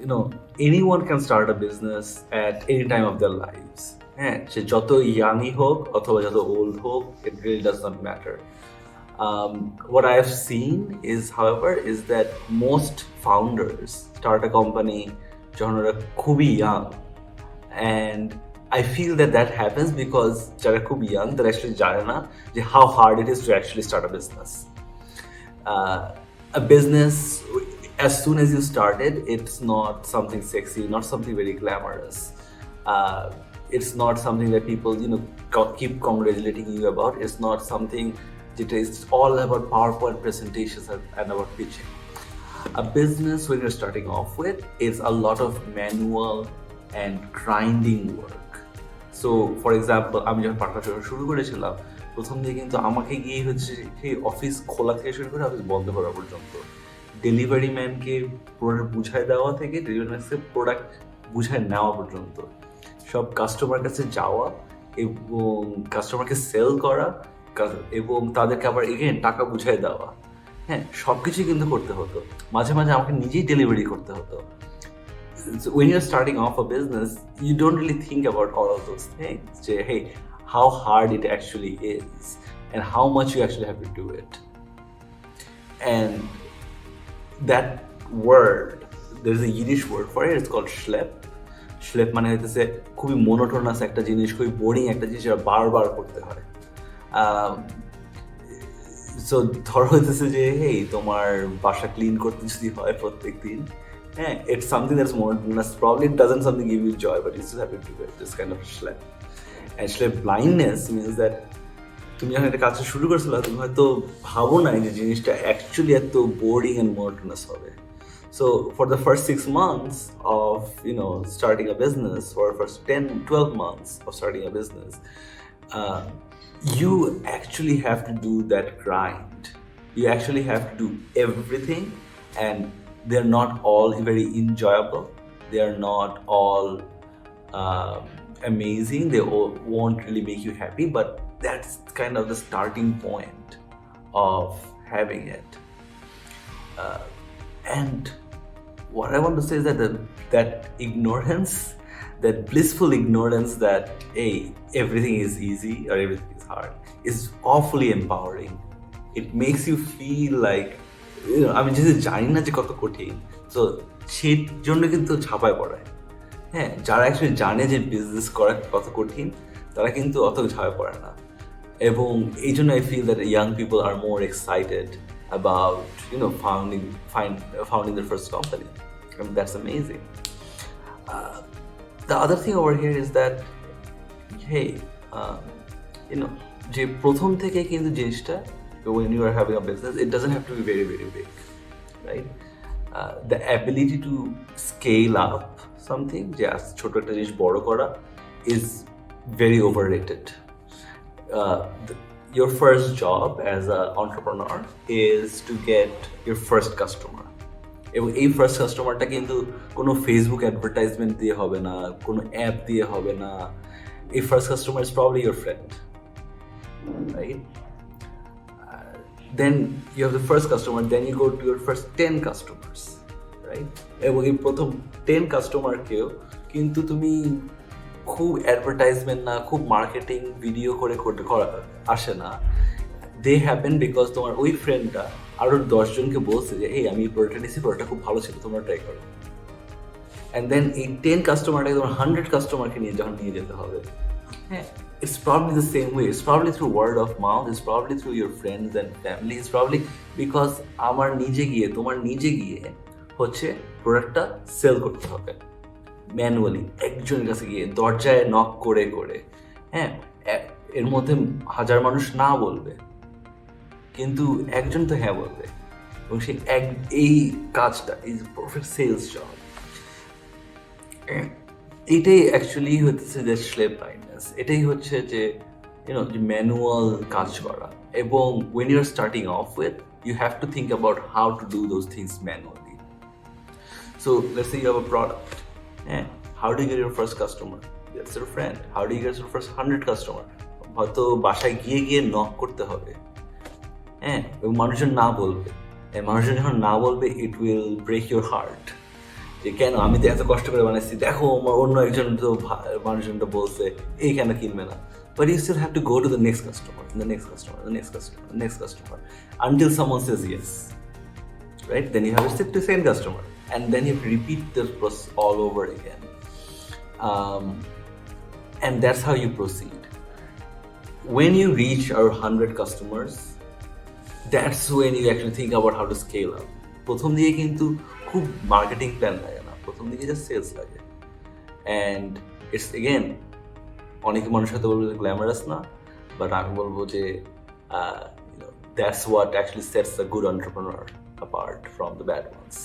you know anyone can start a business at any time of their lives হ্যাঁ সে যত ইয়াংই হোক অথবা যত ওল্ড হোক it really does not matter um, what I have seen is however is that most founders start a company যখন ওরা খুবই young and I feel that that happens because যারা খুব ইয়াং তারা actually জানে না যে how hard it is to actually start a business uh, a business as soon as you started, it's not something sexy not something very glamorous uh, it's not something that people you know co- keep congratulating you about it's not something that is all about powerpoint presentations and, and about pitching a business when you're starting off with is a lot of manual and grinding work so for example আমি যখন partnership শুরু করেছিলাম প্রথম দিকে কিন্তু আমাকে গিয়ে হচ্ছে সেই অফিস খোলা থেকে শুরু করে অফিস বন্ধ করা পর্যন্ত ডেলিভারি ম্যানকে প্রোডাক্ট বুঝায় দেওয়া থেকে ডেলিভারি ম্যানকে প্রোডাক্ট বুঝায় নেওয়া পর্যন্ত। সব কাস্টমার কাছে যাওয়া এবং কাস্টমারকে সেল করা এবং তাদেরকে আবার এখানে টাকা বুঝায় দেওয়া। হ্যাঁ সব কিছুই কিন্তু করতে হতো। মাঝে মাঝে আমাকে নিজেই ডেলিভারি করতে হতো। When you're starting off a business you don't really think about all of those হ্যাঁ যে hey how hard it actually is and how much you actually have to it and that word, there's a Yiddish word for it, it's called schlep. schlep মানে হইতেছে খুবই monotonous একটা জিনিস খুবই boring একটা জিনিস যেটা বারবার করতে হয় সো ধর হইতেছে যে হেই তোমার বাসা ক্লিন করতে যদি হয় প্রত্যেক দিন হ্যাঁ it's something that's monotonous probably it doesn't something give you joy but it's happy to this kind of slap and slap blindness means that তুমি যখন একটা কাজটা শুরু করছিল তুমি হয়তো ভাবো না যে জিনিসটা অ্যাকচুয়ালি এত বোরিং অ্যান্ড মোনোটোনাস হবে so for the first six months of you know starting a business for first ten twelve months of starting a business you actually have to do that grind. You actually have to do everything, and they're not all very enjoyable. They are not all um, amazing. They all won't really make you happy, but that's kind of the starting point of having it. Uh, and what I want to say is that the, that ignorance, that blissful ignorance that hey everything is easy or everything is hard, is awfully empowering. It makes you feel like you know, আমি যদি জানি না যে কত কঠিন তো সেই জন্য কিন্তু ছাপায় পড়ায় হ্যাঁ যারা অ্যাকচুয়ালি জানে যে বিজনেস করা কত কঠিন তারা কিন্তু অত ঝাঁপায় পড়ে না। এবং এই জন্য I feel that young people are more excited about you know founding find founding the first company that's amazing the other thing over here is that hey know যে প্রথম থেকে কিন্তু জিনিসটা when you are having a business it doesn't to be very very big right? Uh, the ability to scale up something যে আজ ছোট একটা জিনিস বড় করা is very overrated. Uh, the, your first job as an entrepreneur is to get your first customer. এবং এই first কাস্টমারটা কিন্তু কোনো ফেসবুক অ্যাডভার্টাইজমেন্ট দিয়ে হবে না কোনো অ্যাপ দিয়ে হবে না. এই first customer is probably your friend right then you have the first customer then you go to your first ten customers right এবং এই প্রথম টেন কাস্টমারকেও কিন্তু তুমি খুব অ্যাডভার্টাইজমেন্ট না খুব মার্কেটিং ভিডিও করে আসে না। দে হ্যাপেন বিকজ তোমার ওই ফ্রেন্ডটা আরও দশজনকে বলছে যে এই আমি এই প্রোডাক্টটা নিয়েছি প্রোডাক্টটা খুব ভালো ছিল তোমরা ট্রাই করো। অ্যান্ড দেন এই টেন কাস্টমারটাকে তোমার হান্ড্রেড কাস্টমারকে নিয়ে যখন নিয়ে যেতে হবে হ্যাঁ। It's probably the same way it's probably through word of mouth it's probably through your friends and family it's probably because আমার নিজে গিয়ে তোমার নিজে গিয়ে হচ্ছে প্রোডাক্টটা সেল করতে হবে। ম্যানুয়ালি একজনের কাছে গিয়ে দরজায় নক করে করে। হ্যাঁ এর মধ্যে হাজার মানুষ না বলবে, কিন্তু একজন তো হ্যাঁ বলবে। এবং সেই এক, এই কাজটা ইজ পারফেক্ট সেলস জব এটাই অ্যাকচুয়ালি হচ্ছে যে স্লেপ ব্লাইন্ডনেস এটাই হচ্ছে যে ইউনো যে ম্যানুয়াল কাজ করা। এবং when you are starting off with you have to think about how to do those things manually So let's say you have a product. And how do you get your first customer? That's your friend. How do you get your first hundred customer? হয়তো বাসায় গিয়ে গিয়ে knock করতে হবে হ্যাঁ এবং মানুষজন না বলবে মানুষজন যখন না বলবে it will break your heart যে কেন আমি তো এত কষ্ট করে বানাইছি দেখো অন্য একজন তো মানুষজনটা বলছে এই কেন কিনবে না but you still have to go to the next customer the next customer the next customer next customer until someone says yes right? Then you have to stick to same customer, and then you have to repeat this process all over again. Um, and that's how you proceed. When you reach our 100 customers, that's when you actually think about how to scale up. প্রথম দিকে কিন্তু খুব marketing plan লাগে না প্রথম দিকে just sales লাগে and it's again অনেক মানুষ হয়তো বলবে গ্ল্যামারাস না বাট আমি বলব যে that's what actually sets the good entrepreneur apart from the bad ones